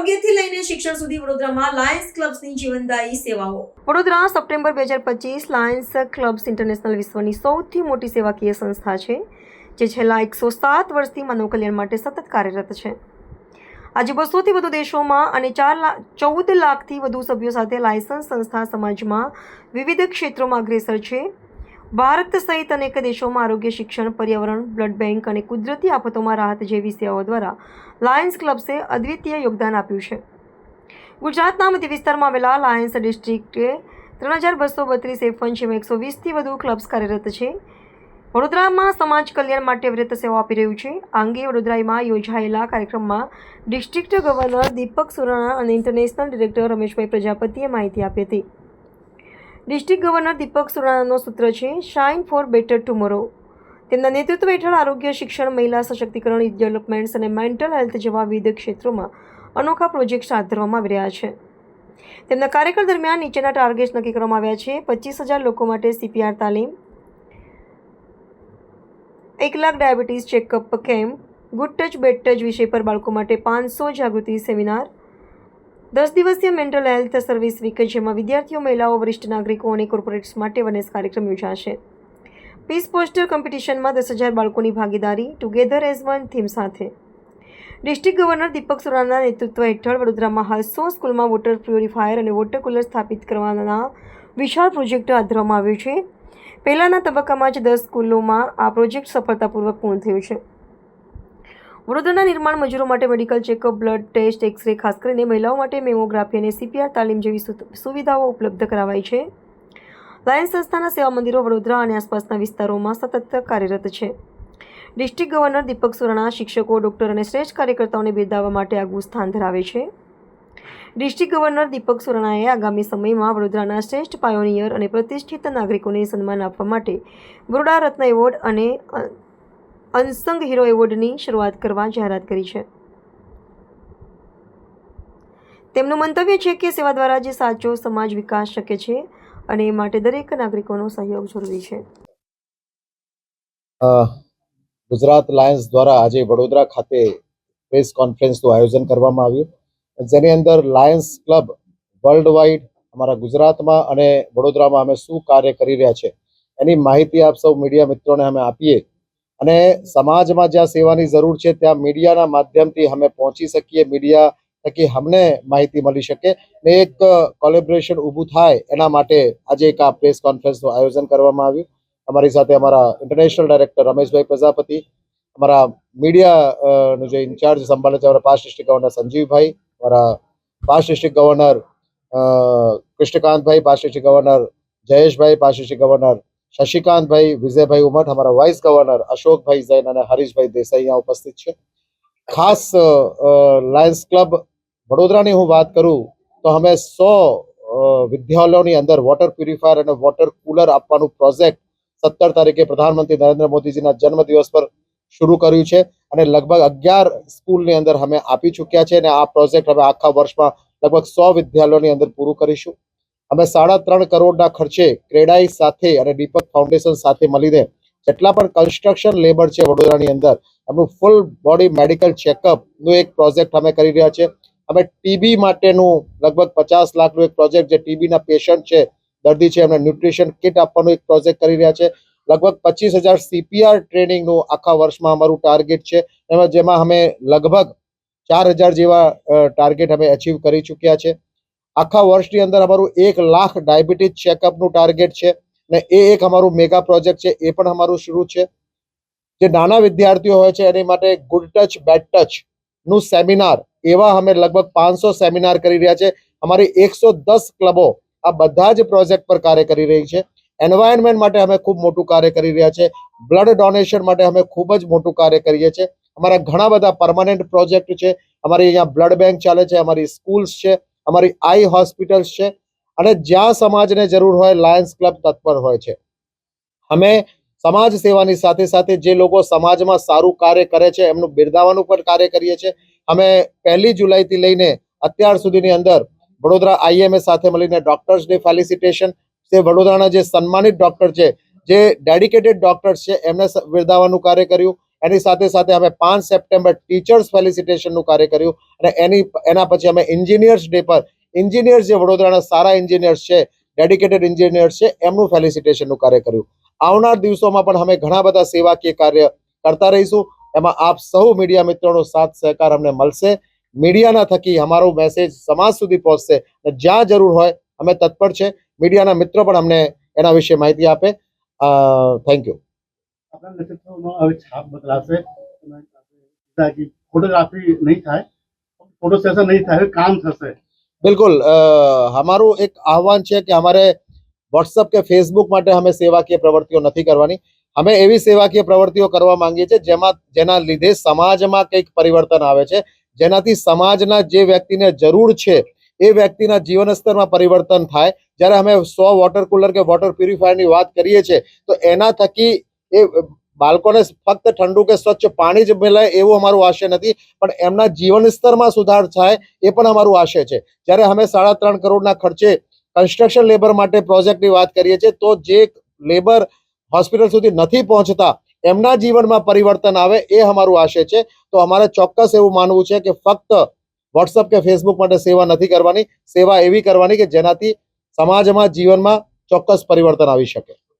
આરોગ્યથી લઈને શિક્ષણ સુધી વડોદરામાં લાયન્સ ક્લબ્સની જીવનદાયી સેવાઓ. વડોદરા સપ્ટેમ્બર બે હજાર પચીસ લાયન્સ ક્લબ્સ ઇન્ટરનેશનલ વિશ્વની સૌથી મોટી સેવાકીય સંસ્થા છે, જે છેલ્લા એકસો સાત વર્ષથી માનવ કલ્યાણ માટે સતત કાર્યરત છે. આજે બસોથી વધુ દેશોમાં અને ચાર લાખ ચૌદ લાખથી વધુ સભ્યો સાથે લાયસન્સ સંસ્થા સમાજમાં વિવિધ ક્ષેત્રોમાં અગ્રેસર છે. ભારત સહિત અનેક દેશોમાં આરોગ્ય શિક્ષણ, પર્યાવરણ, બ્લડ બેંક અને કુદરતી આફતોમાં રાહત જેવી સેવાઓ દ્વારા લાયન્સ ક્લબ્સે અદ્વિતીય યોગદાન આપ્યું છે. ગુજરાતના મધ્ય વિસ્તારમાં આવેલા લાયન્સ ડિસ્ટ્રિક્ટે ત્રણ હજાર બસો બત્રીસ એફન જેમાં એકસો વીસથી વધુ ક્લબ્સ કાર્યરત છે. વડોદરામાં સમાજ કલ્યાણ માટે વ્રત સેવા આપી રહ્યું છે. આ અંગે વડોદરામાં યોજાયેલા કાર્યક્રમમાં ડિસ્ટ્રિક્ટ ગવર્નર દીપક સુરાણા અને ઇન્ટરનેશનલ ડિરેક્ટર રમેશભાઈ પ્રજાપતિએ માહિતી આપી હતી. ડિસ્ટ્રિક્ટ ગવર્નર દીપક સુરાણાનો સૂત્ર છે શાઇન ફોર બેટર ટુમોરો તેમના નેતૃત્વ હેઠળ આરોગ્ય, શિક્ષણ, મહિલા સશક્તિકરણ ડેવલપમેન્ટ્સ અને મેન્ટલ હેલ્થ જેવા વિવિધ ક્ષેત્રોમાં અનોખા પ્રોજેક્ટ્સ હાથ ધરવામાં આવી રહ્યા છે. તેમના કાર્યકાળ દરમિયાન નીચેના ટાર્ગેટ્સ નક્કી કરવામાં આવ્યા છે. પચીસ હજાર લોકો માટે સીપીઆર તાલીમ, એક lakh diabetes checkup camp, good touch, bad touch વિષય પર બાળકો માટે પાંચસો જાગૃતિ સેમિનાર દસ દિવસીય મેન્ટલ હેલ્થ સર્વિસ વીક જેમાં વિદ્યાર્થીઓ, મહિલાઓ, વરિષ્ઠ નાગરિકો અને કોર્પોરેટ્સ માટે વનેસ કાર્યક્રમ યોજાશે. પીસ પોસ્ટર કોમ્પિટિશનમાં દસ હજાર બાળકોની ભાગીદારી ટુગેધર એઝ વન થીમ સાથે. ડિસ્ટ્રિક્ટ ગવર્નર દીપક સોરાના નેતૃત્વ હેઠળ વડોદરામાં હાલ સો સ્કૂલમાં વોટર પ્યુરિફાયર અને વોટર કુલર સ્થાપિત કરવાના વિશાળ પ્રોજેક્ટ હાથ ધરવામાં આવ્યો છે. પહેલાંના તબક્કામાં જ દસ સ્કૂલોમાં આ પ્રોજેક્ટ સફળતાપૂર્વક પૂર્ણ થયો છે. વડોદરાના નિર્માણ મજૂરો માટે medical checkup, blood test, x ray, ખાસ કરીને મહિલાઓ માટે મેમોગ્રાફી અને સીપીઆર તાલીમ જેવી સુવિધાઓ ઉપલબ્ધ કરાવાઈ છે. લાયન્સ સંસ્થાના સેવા મંદિરો વડોદરા અને આસપાસના વિસ્તારોમાં સતત કાર્યરત છે. ડિસ્ટ્રિક્ટ ગવર્નર દીપક સુરણા, શિક્ષકો, ડોક્ટર અને શ્રેષ્ઠ કાર્યકર્તાઓને બિરદાવવા માટે આગવું સ્થાન ધરાવે છે. ડિસ્ટ્રિક્ટ ગવર્નર દીપક સુરાણાએ આગામી સમયમાં વડોદરાના શ્રેષ્ઠ પાયોનિયર અને પ્રતિષ્ઠિત નાગરિકોને સન્માન આપવા માટે બરોડા રત્ન એવોર્ડ અને અનસંગ હીરો એવોર્ડની શરૂઆત કરવા જાહેરાત કરી છે. તેમનું મંતવ્ય છે કે સેવા દ્વારા જે સાચો સમાજ વિકાસ શકે છે અને એ માટે દરેક નાગરિકોનો સહયોગ જરૂરી છે. ગુજરાત લાયન્સ દ્વારા આજે વડોદરા ખાતે પ્રેસ કોન્ફરન્સનું આયોજન કરવામાં આવ્યું. જેની અંદર લાયન્સ ક્લબ વર્લ્ડ વાઇડ અમારા ગુજરાતમાં અને વડોદરામાં અમે શું કાર્ય કરી રહ્યા છે એની માહિતી આપ સૌ મીડિયા મિત્રોને અમે આપીએ. અને સમાજમાં જ્યાં સેવાની જરૂર છે, ત્યાં મીડિયાના માધ્યમથી અમે પહોંચી શકીએ. મીડિયા થકી અમને માહિતી મળી શકે. ને એક કોલેબરેશન ઊભું થાય એના માટે આજે એક આ પ્રેસ કોન્ફરન્સનું આયોજન કરવામાં આવ્યું. અમારી સાથે અમારા ઇન્ટરનેશનલ ડાયરેક્ટર રમેશભાઈ પ્રજાપતિ, અમારા મીડિયા નું જે ઇન્ચાર્જ સંભાળે છે, અમારા પાસ્ટ ડિસ્ટ્રિક્ટ ગવર્નર સંજીવભાઈ, અમારા past district governor Krishnakantbhai past district governor Jayeshbhai past district governor Shashikantbhai, Vijaybhai Umath, અમારા વાઇસ ગવર્નર અશોકભાઈ જૈન અને હરીશભાઈ દેસાઈ અહીંયા ઉપસ્થિત છે. ખાસ લાયન્સ ક્લબ વડોદરાની હું વાત કરું તો અમે સો વિદ્યાલયોની અંદર વોટર પ્યુરિફાયર અને વોટર કુલર આપવાનું પ્રોજેક્ટ સત્તર તારીખે પ્રધાનમંત્રી નરેન્દ્ર મોદીજીના જન્મદિવસ પર શરૂ કર્યું છે અને લગભગ અગિયાર સ્કૂલની અંદર અમે આપી ચૂક્યા છે અને આ પ્રોજેક્ટ અમે આખા વર્ષમાં લગભગ સો વિદ્યાલયોની અંદર પૂરું કરીશું. અમે સાડા ત્રણ કરોડના ખર્ચે ક્રેડાઈ સાથે અને દીપક ફાઉન્ડેશન સાથે મળીને જેટલા પણ કન્સ્ટ્રક્શન લેબર છે વડોદરાની અંદર, એમનું ફૂલ બોડી મેડિકલ ચેકઅપનું એક પ્રોજેક્ટ અમે કરી રહ્યા છે અમે ટીબી માટેનું લગભગ પચાસ લાખનું એક પ્રોજેક્ટ જે ટીબીના પેશન્ટ છે, દર્દી છે, એમને ન્યુટ્રિશન કિટ આપવાનું એક પ્રોજેક્ટ કરી રહ્યા છે. લગભગ પચીસ હજાર સીપીઆર ટ્રેનિંગનું આખા વર્ષમાં અમારું ટાર્ગેટ છે. એમાં જેમાં અમે લગભગ ચાર હજાર જેવા ટાર્ગેટ અમે અચીવ કરી ચૂક્યા છે. આખા વર્ષની અંદર અમારું એક લાખ ડાયાબિટીસ ચેકઅપનું ટાર્ગેટ છે ને એ એક અમારું મેગા પ્રોજેક્ટ છે, એ પણ અમારું શરૂ છે. જે નાના વિદ્યાર્થીઓ હોય છે, એની માટે ગુડ ટચ બેડ ટચનું સેમિનાર એવા અમે લગભગ પાંચસો સેમિનાર કરી રહ્યા છે. અમારી એકસો દસ ક્લબો આ બધા જ પ્રોજેક્ટ પર કાર્ય કરી રહી છે. એન્વાયરમેન્ટ માટે અમે ખૂબ મોટું કાર્ય કરી રહ્યા છે. બ્લડ ડોનેશન માટે અમે ખૂબ જ મોટું કાર્ય કરીએ છીએ. અમારા ઘણા બધા પરમાનન્ટ પ્રોજેક્ટ છે. અમારી અહીંયા બ્લડ બેંક ચાલે છે, અમારી સ્કૂલ્સ છે. અમારી આઈ હોસ્પિટલ્સ છે અને જ્યાં સમાજને જરૂર હોય લાયન્સ ક્લબ તત્પર હોય છે. અમે સમાજ સેવાની સાથે સાથે જે લોકો સમાજમાં સારું કાર્ય કરે છે, એમનું બિરદાવાનું પણ કાર્ય કરીએ છીએ. અમે પહેલી જુલાઈથી લઈને અત્યાર સુધીની અંદર વડોદરા આઈએમએ સાથે મળીને ડોક્ટર્સ ડે ફેલિસિટેશન તે વડોદરાના જે સન્માનિત ડોક્ટર છે, જે ડેડિકેટેડ ડોક્ટર્સ છે, એમને બિરદાવાનું કાર્ય કર્યું. એની સાથે સાથે અમે પાંચ સપ્ટેમ્બર ટીચર્સ ફેલિસિટેશનનું કાર્ય કર્યું અને એની એના પછી અમે એન્જિનિયર્સ ડે પર, એન્જિનિયર્સ જે વડોદરાના સારા એન્જિનિયર્સ છે, ડેડિકેટેડ એન્જિનિયર્સ છે, એમનું ફેલિસિટેશનનું કાર્ય કર્યું. આવનાર દિવસોમાં પણ અમે ઘણા બધા સેવાકીય કાર્ય કરતા રહીશું. એમાં આપ સૌ મીડિયા મિત્રોનો સાથ સહકાર અમને મળશે. મીડિયાના થકી અમારો મેસેજ સમાજ સુધી પહોંચશે અને જ્યાં જરૂર હોય અમે તત્પર છે. મીડિયાના મિત્રો પણ અમને એના વિશે માહિતી આપે. થેન્ક યુ આપણા નેતૃત્વમાં હવે છાપ બદલાશે. ફોટોગ્રાફી નહીં થાય. ફોટો સેશન નહીં થાય કામ થશે. બિલકુલ. અમારું એક આહવાન છે કે અમારે વોટ્સઅપ કે ફેસબુક માટે અમે સેવાકીય પ્રવૃત્તિઓ નથી કરવાની. અમે એવી સેવાકીય પ્રવૃત્તિઓ કરવા માંગીએ છીએ જેમાં, જેના લીધે સમાજમાં કંઈક પરિવર્તન આવે છે. જેનાથી સમાજના જે વ્યક્તિને જરૂર છે, એ વ્યક્તિના જીવન સ્તરમાં પરિવર્તન થાય. જ્યારે અમે સો વોટર કુલર કે વોટર પ્યુરિફાયરની વાત કરીએ છીએ, તો એના થકી એ બાળકોને ફક્ત ઠંડુ કે સ્વચ્છ પાણી જ મળે એવું અમારું આશય નથી, પણ એમના જીવન સ્તરમાં સુધાર થાય એ પણ અમારું આશય છે. જ્યારે અમે સાડા ત્રણ કરોડના ખર્ચે કન્સ્ટ્રક્શન લેબર માટે પ્રોજેક્ટની વાત કરીએ છીએ, તો જે લેબર હોસ્પિટલ સુધી નથી પહોંચતા, એમના જીવનમાં પરિવર્તન આવે એ અમારું આશય છે. તો અમારે ચોક્કસ એવું માનવું છે કે ફક્ત વોટ્સઅપ કે ફેસબુક માટે સેવા નથી કરવાની, સેવા એવી કરવાની કે જેનાથી સમાજમાં જીવનમાં ચોક્કસ પરિવર્તન આવી શકે.